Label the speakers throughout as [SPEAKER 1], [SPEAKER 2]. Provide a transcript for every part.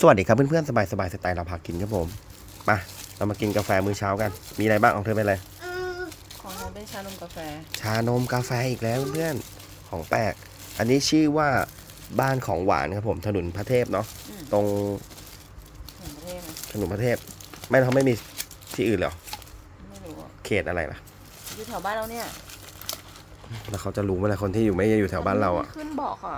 [SPEAKER 1] สวัสดีครับเพื่อนๆสบายสบายๆสไตล์เราพากินครับผมมาเรามากินกาแฟมื้อเช้ากัน มีอะไรบ้างของเธอเป็นอะไร
[SPEAKER 2] ของฉันเป็นชานมกาแฟ
[SPEAKER 1] ชานมกาแฟอีกแล้วเพื่อนๆของแปลกอันนี้ชื่อว่าบ้านของหวานครับผมถนนพระเทพเนาะ
[SPEAKER 2] อืม
[SPEAKER 1] ตรง
[SPEAKER 2] เหมือนประเทศนะ
[SPEAKER 1] ถนนพระเทพ ไม่เขาไม่มีที่อื่นเหรอ
[SPEAKER 2] ไม่รู้อะ
[SPEAKER 1] เขตอะไรล่ะ
[SPEAKER 2] อยู่แถวบ้านเราเนี่ย
[SPEAKER 1] แล้วเขาจะรู้ไหมล่ะคนที่อยู่ไม่อยู่แถวบ้านเราอะ
[SPEAKER 2] ขึ้นบอกอะ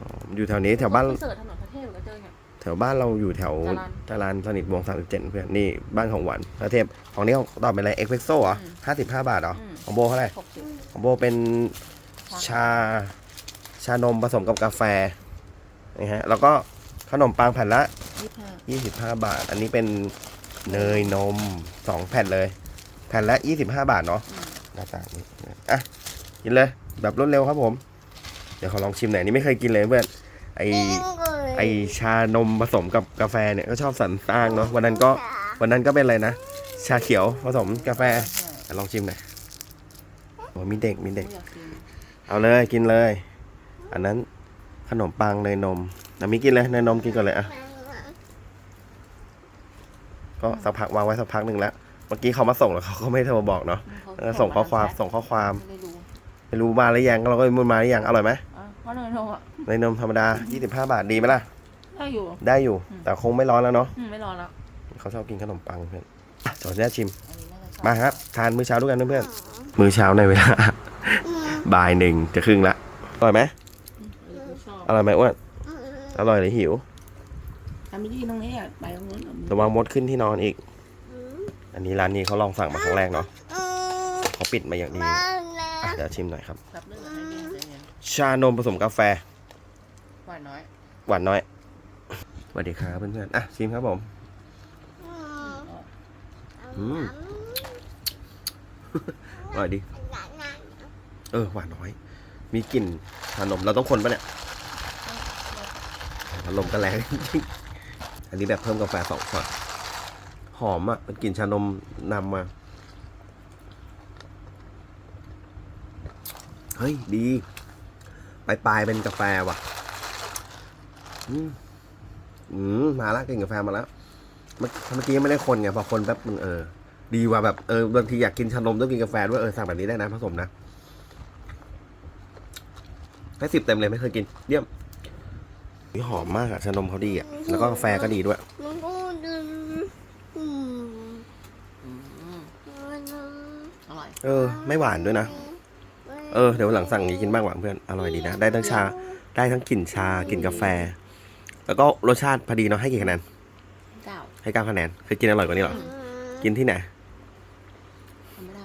[SPEAKER 1] อ๋ออยู่แถวนี้แถวบ้าน
[SPEAKER 2] ไปเสิร์ชถนนพระเทพก็เจอเนี่ย
[SPEAKER 1] แถวบ้านเราอยู่แถว
[SPEAKER 2] จรัญ
[SPEAKER 1] จรานสนิทวงศ์สามสิบเจ็ดเพื่อนนี่บ้านของหวานพระเทพของนี้ของตอบเป็นอะไรเอ็กเพรสโซ่เหรอ
[SPEAKER 2] อืม
[SPEAKER 1] ห้าสิบห้าบาทเหรอ
[SPEAKER 2] อืม
[SPEAKER 1] ของโบเท่าไหร่
[SPEAKER 2] หกสิบ
[SPEAKER 1] ของโบเป็นชาชานมผสมกับกาแฟนี่ฮะแล้วก็ขนมปังแผ่นละ
[SPEAKER 2] ยี่สิบห้า
[SPEAKER 1] 25บาท อันนี้เป็นเนยนม2แผ่นเลย แผ่นละ25บาทเนาะ
[SPEAKER 2] อืม
[SPEAKER 1] หน้าตานี้อะกินเลยแบบรวดเร็วครับผม เดี๋ยวขอลองชิมหน่อยนี่ไม่เคยกินเลยเพื่อนไอ ไอชานมผสมกับกาแฟเนี่ยก็ชอบสรรสร้างเนาะวันนั้นก็วันนั้นก็เป็นอะไรนะ ชาเขียวผสมกาแฟ
[SPEAKER 2] ใช่
[SPEAKER 1] อะลองชิมหน่อยโอ้มีเด็กมีเด็ก
[SPEAKER 2] ไม่อยากกิน
[SPEAKER 1] เอาเลยกินเลย อันนั้นขนมปังเนยนมน้ำมีกินเลยเนยนมกินก่อนเลยอะก็สักพักวางไว้สักพักหนึ่งแล้วเมื่อกี้เขามาส่งแล้วเขาก็ไม่โทรบอกเนาะ
[SPEAKER 2] เข
[SPEAKER 1] เออส่งข้อความส่งข้อความ
[SPEAKER 2] ไม่รู้
[SPEAKER 1] ไม่รู้มาหรือยังเราก็ไม่รู้มาหรือยังอร่อยไหม
[SPEAKER 2] อะ เพราะเนยนมอะ
[SPEAKER 1] เนยนมธรรมดา 25 บาทดีไหมล่ะ
[SPEAKER 2] ได้อยู่
[SPEAKER 1] ได้อยู่
[SPEAKER 2] อืม
[SPEAKER 1] แต่คงไม่ร้อนแล้วเนาะ
[SPEAKER 2] อืมไม่รอแล้ว
[SPEAKER 1] เขาชอบกินขนมปังเพื่อนอะขออนุญาตชิม
[SPEAKER 2] อันนี้น่าจะชอบ
[SPEAKER 1] มาครับ ทานมื้อเช้าด้วยกันเพื่อนๆมื้อเช้าในเวลา บ่ายหนึ่งจะครึ่งละอร่อยไหม
[SPEAKER 2] อืมอันนี้ไม่ชอบ
[SPEAKER 1] อร่อยไหมอ้วนอร่อยหรือหิว
[SPEAKER 2] ทำไม่ดีตรงนี้อะไปตรงนู้นอะ
[SPEAKER 1] ระวังมดขึ้นที่นอนอีก อันนี้ร้านนี้เขาลองสั่งมาครั้งแรกเนาะเขาปิดมาอย่างดีอะเดี๋ยวชิมหน่อยครับ
[SPEAKER 2] รับเรื่องให้เย็นใจเย็น
[SPEAKER 1] ชานมผสมกาแฟ
[SPEAKER 2] หวานน้อย
[SPEAKER 1] หวานน้อยสวัสดีครับเพื่อนๆอะชิมครับผม อืม อร่อยดี เออหวานน้อย มีกลิ่นชานมเราต้องคนปะเนี่ยอารมณ์ก็แรงจริงอันนี้แบบเพิ่มกาแฟสองช็อตหอมอะเป็นกลิ่นชานมนำมา เฮ้ย ดี ปลายปลายเป็นกาแฟว่ะ อืมอืมาละกินกาแฟมาแล้วเมื่อเมื่อกี้ไม่ได้คนไงพอคนแป๊บมึงเออ ดีว่าแบบเออบางทีอยากกินชานมต้องกินกาแฟด้วยเออสั่งแบบนี้ได้นะผสมนะให้สิบเต็มเลยไม่เคยกิน เยี่ยมหอมมากอะชานมเขาดีอะแล้วก็กาแฟก็ดีด้วยเออ ไม่หวานด้วยนะ เออเดี๋ยววันหลังสั่งอย่างนี้กินบ้างหวานเพื่อนอร่อยดีนะ ได้ทั้งชาได้ทั้งกลิ่นชากลิ่นกาแฟ แล้วก็รสชาติพอดีเนาะให้กี่คะแนน
[SPEAKER 2] เจ้า
[SPEAKER 1] ให้เก้าคะแนนเคยกินอร่อยกว่านี้เหรอกินที่ไหน
[SPEAKER 2] ทำไม่ได้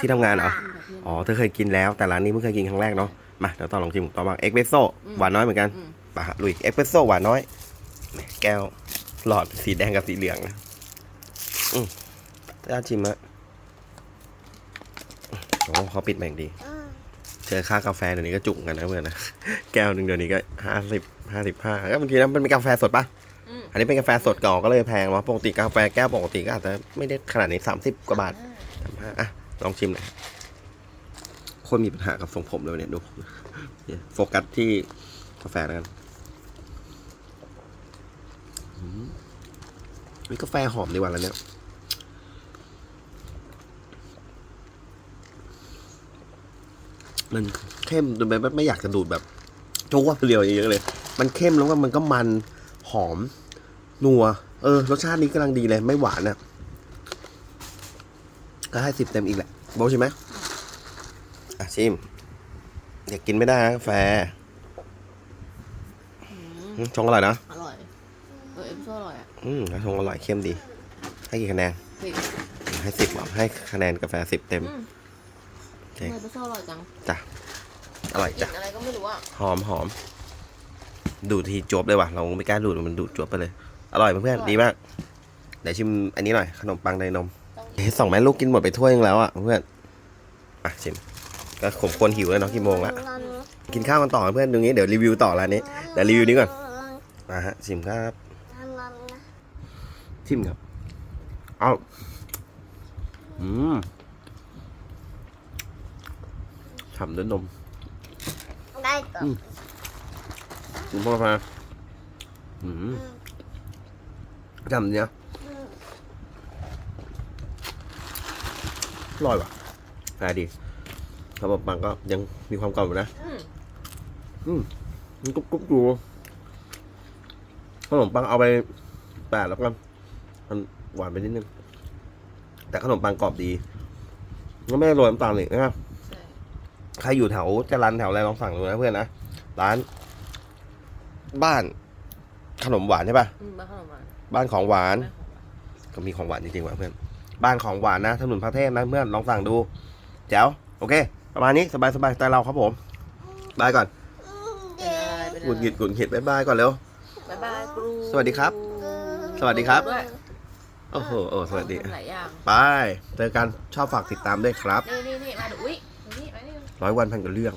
[SPEAKER 1] ที่ทำงานเหรอ
[SPEAKER 2] กินแบบนี้
[SPEAKER 1] อ๋อเธอเคยกินแล้วแต่ร้านนี้เพิ่งเคยกินครั้งแรกเนาะมาเดี๋ยวต่อลองชิมต่อบ้างเอ็กเพรสโซ่
[SPEAKER 2] อืม
[SPEAKER 1] หวานน้อยเหมือนกัน
[SPEAKER 2] อืม
[SPEAKER 1] ปะลุยเอ็กเพรสโซ่หวานน้อยนี่แก้วหลอดสีแดงกับสีเหลืองนะอืมน่าชิมฮะโอ้เขาปิดมาอย่างดี เจอค่ากาแฟเดี๋ยวนี้ก็จุกกันนะเพื่อนนะแก้วหนึ่งเดี๋ยวนี้ก็ห้าสิบห้าสิบห้าก็บางทีนะมันเป็นกาแฟสดปะ
[SPEAKER 2] อืม
[SPEAKER 1] อันนี้เป็นกาแฟสดเก่าก็เลยแพงวะปกติกาแฟแก้วปกติก็อาจจะไม่ได้ขนาดนี้สามสิบกว่าบาทสามห้าอะลองชิมหน่อยคนมีปัญหากับทรงผมเลยเนี่ยดูเนี่ยโฟกัสที่กาแฟแล้วกันอืมมีกาแฟหอมดีกว่าแล้วเนี่ย มันเข้มจนแบบไม่อยากจะดูดแบบโจ้วเรียวเยอะๆเลย มันเข้มแล้วก็มันก็มันหอมนัว เออ รสชาตินี้กำลังดีเลย ไม่หวานอะ ก็ให้สิบเต็มอีกแหละโบชิมไหมอะชิมอยากกินไม่ได้นะกาแฟ
[SPEAKER 2] อืม
[SPEAKER 1] อืมชงอร่อยนะ
[SPEAKER 2] อร่อย เออเอฟโซอร่อยอะ
[SPEAKER 1] อืมแล้วชงอร่อยเข้มดี ให้กี่คะแนน
[SPEAKER 2] สิ
[SPEAKER 1] ให้สิบหรอให้คะแนนกาแฟสิบเต็ม
[SPEAKER 2] อืม
[SPEAKER 1] โอเค
[SPEAKER 2] เอฟโซอร่อยจัง
[SPEAKER 1] จ้ะอร่อย
[SPEAKER 2] กลิ
[SPEAKER 1] จ้ะ
[SPEAKER 2] นอะไรก็ไม่รู้อะ
[SPEAKER 1] หอมหอม ดูดทีจวบเลยว่ะ เราไม่กล้าดูดมันดูดจวบไปเลย อร่อยเพื่อนๆดีมาก เดี๋ยวชิมอันนี้หน่อย ขนมปังเนยนมเฮ้ยสองแม่ลูกกินหมดไปถ้วยนึงแล้วอะเพื่อนอะชิม ก็ขมควรหิวแล้วเนาะกี่โมงละกินข้าวกันต่อเพื่อนตรงนี้เดี๋ยวรีวิวต่อร้านนี้ เดี๋ยวรีวิวนี้ก่อนมาฮะชิมครับชิมครับ เอาอืม ฉ่ำด้วยนม
[SPEAKER 3] ได้ก่อน
[SPEAKER 1] ชิมพ่อมาอืมจำเนี้ยอร่อยว่ะแปลดีขนมปังก็ยังมีความกรอบอยู่นะ
[SPEAKER 2] อืม
[SPEAKER 1] มันกรุบกรุบอยู่ขนมปังเอาไปแปดแล้วกันมันหวานไปนิดนึง แต่ขนมปังกรอบดีก็ไม่ได้โรยน้ำตาลเลยนะครับ
[SPEAKER 2] ใช่
[SPEAKER 1] ใครอยู่แถวจรันแถวอะไรลองสั่งดูนะเพื่อนนะร้าน บ้านขนมหวานใช่ปะ
[SPEAKER 2] อืมบ้านขนมหวาน
[SPEAKER 1] บ้านของหวาน
[SPEAKER 2] บ้านของหวาน
[SPEAKER 1] ก็มีของหวานจริงๆว่ะเพื่อน บ้านของหวานนะถนนพระเทพนะเพื่อนลองสั่งดูแจ๋วโอเค ประมาณนี้สบายสบายๆแต่เราครับผมบายก่อน
[SPEAKER 2] เป็นอะไรเป็นอะไร
[SPEAKER 1] หงุดหงิดหงุดหงิดบายบายก่อนเร็ว
[SPEAKER 2] บ๊ายบายครู
[SPEAKER 1] สวัสดีครับ สวัสดีครับ
[SPEAKER 2] ด้วย
[SPEAKER 1] โอ้โหโอ้สวัสดี
[SPEAKER 2] ทำหลายอย่าง
[SPEAKER 1] ไปเจอกันชอบฝากติดตามด้วยครับ
[SPEAKER 2] นี่นี่นี่มาดูอุ้ยดูนี่มานี่
[SPEAKER 1] ร้อยวันพันกับเรื่อง